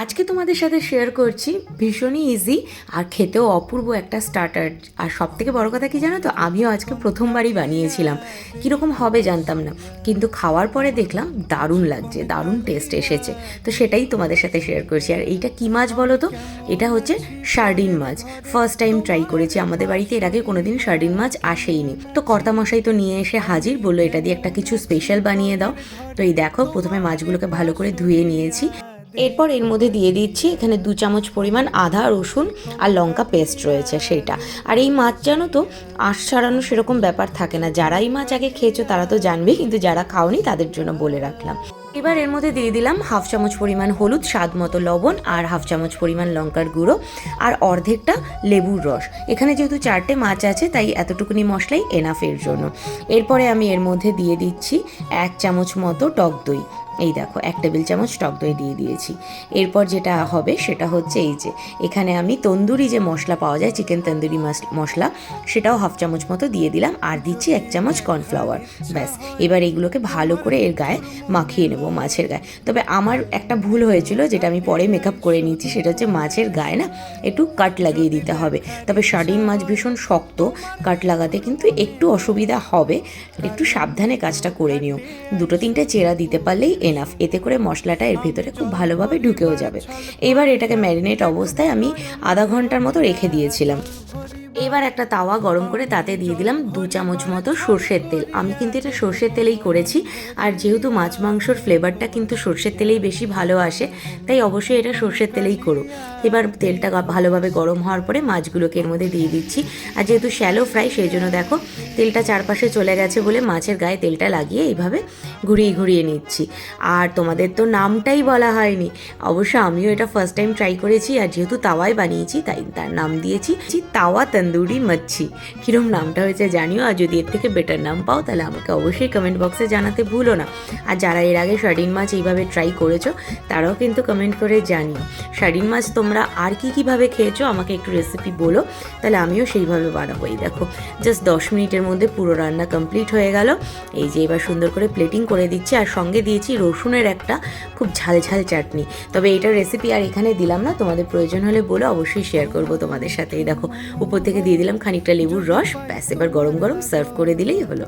আজকে তোমাদের সাথে শেয়ার করছি ভীষণই ইজি আর খেতেও অপূর্ব একটা স্টার্টার আর সব থেকে বড় কথা কি জানো তো? আমিও আজকে প্রথমবারই বানিয়েছিলাম। কীরকম হবে জানতাম না। কিন্তু খাওয়ার পরে দেখলাম দারুণ লাগছে, দারুণ টেস্ট এসেছে। তো সেটাই তোমাদের সাথে শেয়ার করছি। আর এইটা কী মাছ বলো তো? এটা হচ্ছে সার্ডিন মাছ। ফার্স্ট টাইম ট্রাই করেছি আমাদের বাড়িতে। এর আগে কোনোদিন সার্ডিন মাছ আসেইনি। তো কর্তামশাই তো নিয়ে এসে হাজির, বলল, এটা দিয়ে একটা কিছু স্পেশাল বানিয়ে দাও। তো এই দেখো, প্রথমে মাছগুলোকে ভালো করে ধুয়ে নিয়েছি। এরপর এর মধ্যে দিয়ে দিচ্ছি এখানে দু চামচ পরিমাণ আদা, রসুন আর লঙ্কা পেস্ট রয়েছে সেটা। আর এই মাছ জানো তো, আঁশ ছাড়ানো সেরকম ব্যাপার থাকে না। যারা এই মাছ আগে খেয়েছো তারা তো জানবে কিন্তু যারা খাওনি তাদের জন্য বলে রাখলাম। এবার এর মধ্যে দিয়ে দিলাম হাফ চামচ পরিমাণ হলুদ, স্বাদ মতো লবণ আর হাফ চামচ পরিমাণ লঙ্কার গুঁড়ো আর অর্ধেকটা লেবুর রস। এখানে যেহেতু চারটে মাছ আছে, তাই এতটুকুনি মশলাই এনাফের জন্য। এরপরে আমি এর মধ্যে দিয়ে দিচ্ছি এক চামচ মতো টক দই। এই দেখো, এক টেবিল চামচ টক দই দিয়ে দিয়েছি। এরপর যেটা হবে সেটা হচ্ছে এই যে, এখানে আমি তন্দুরি যে মশলা পাওয়া যায়, চিকেন তন্দুরি মশলা, সেটাও হাফ চামচ মতো দিয়ে দিলাম আর দিচ্ছি এক চামচ কর্নফ্লাওয়ার। ব্যাস, এবার এইগুলোকে ভালো করে এর গায়ে মাখিয়ে নেব। মাছের গায়ে। তবে আমার একটা ভুল হয়েছিল, যেটা আমি পরে মেকআপ করে নিয়েছি, সেটা হচ্ছে মাছের গায়ে না একটু কাট লাগিয়ে দিতে হবে। তবে সার্ডিন মাছ ভীষণ শক্ত কাট লাগাতে কিন্তু একটু অসুবিধা হবে। একটু সাবধানে কাজটা করে নিও। দুটো তিনটে চেরা দিতে পারলেই এনাফ এতে করে মশলাটা এর ভেতরে খুব ভালোভাবে ঢুকেও যাবে। এবার এটাকে ম্যারিনেট অবস্থায় আমি আধা ঘণ্টার মতো রেখে দিয়েছিলাম। এবার একটা তাওয়া গরম করে তাতে দিয়ে দিলাম দু চামচ মতো সর্ষের তেল। আমি কিন্তু এটা সর্ষের তেলেই করেছি, আর যেহেতু মাছ মাংসর ফ্লেভারটা কিন্তু সর্ষের তেলেই বেশি ভালো আসে, তাই অবশ্যই এটা সর্ষের তেলেই করো। এবার তেলটা ভালোভাবে গরম হওয়ার পরে মাছগুলোকে এর মধ্যে দিয়ে দিচ্ছি। আর যেহেতু শ্যালো ফ্রাই সেই জন্য দেখো তেলটা চারপাশে চলে গেছে বলে মাছের গায়ে তেলটা লাগিয়ে এইভাবে ঘুরিয়ে ঘুরিয়ে নিচ্ছি। আর তোমাদের তো নামটাই বলা হয়নি। অবশ্য আমিও এটা ফার্স্ট টাইম ট্রাই করেছি, আর যেহেতু তাওয়ায় বানিয়েছি, তাই তার নাম দিয়েছি। তাওয়া তন্দুরি মচ্ছি কীরকম নামটা হয়েছে জানিও, আর যদি এর থেকে বেটার নাম পাও, তাহলে আমাকে অবশ্যই কমেন্ট বক্সে জানাতে ভুলো না। আর যারা এর আগে শার্ডিন মাছ এইভাবে ট্রাই করেছ, তারাও কিন্তু কমেন্ট করে জানিও। শার্ডিন মাছ তোমরা আর কি কীভাবে খেয়েছো, আমাকে একটু রেসিপি বলো, তাহলে আমিও সেইভাবে বানাবো। এই দেখো জাস্ট দশ মিনিটের মধ্যে পুরো রান্না কমপ্লিট হয়ে গেল। এই যে এবার সুন্দর করে প্লেটিং করে দিচ্ছি, আর সঙ্গে দিয়েছি রসুনের একটা খুব ঝাল ঝাল চাটনি। তবে এটার রেসিপি আর এখানে দিলাম না, তোমাদের প্রয়োজন হলে বলো, অবশ্যই শেয়ার করব তোমাদের সাথে। এই দেখো, উপর থেকে দিয়ে দিলাম খানিকটা লেবুর রস। ব্যাস, এবার গরম গরম সার্ভ করে দিলেই হলো।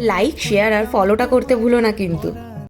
লাইক, শেয়ার আর ফলোটা করতে ভুলো না কিন্তু।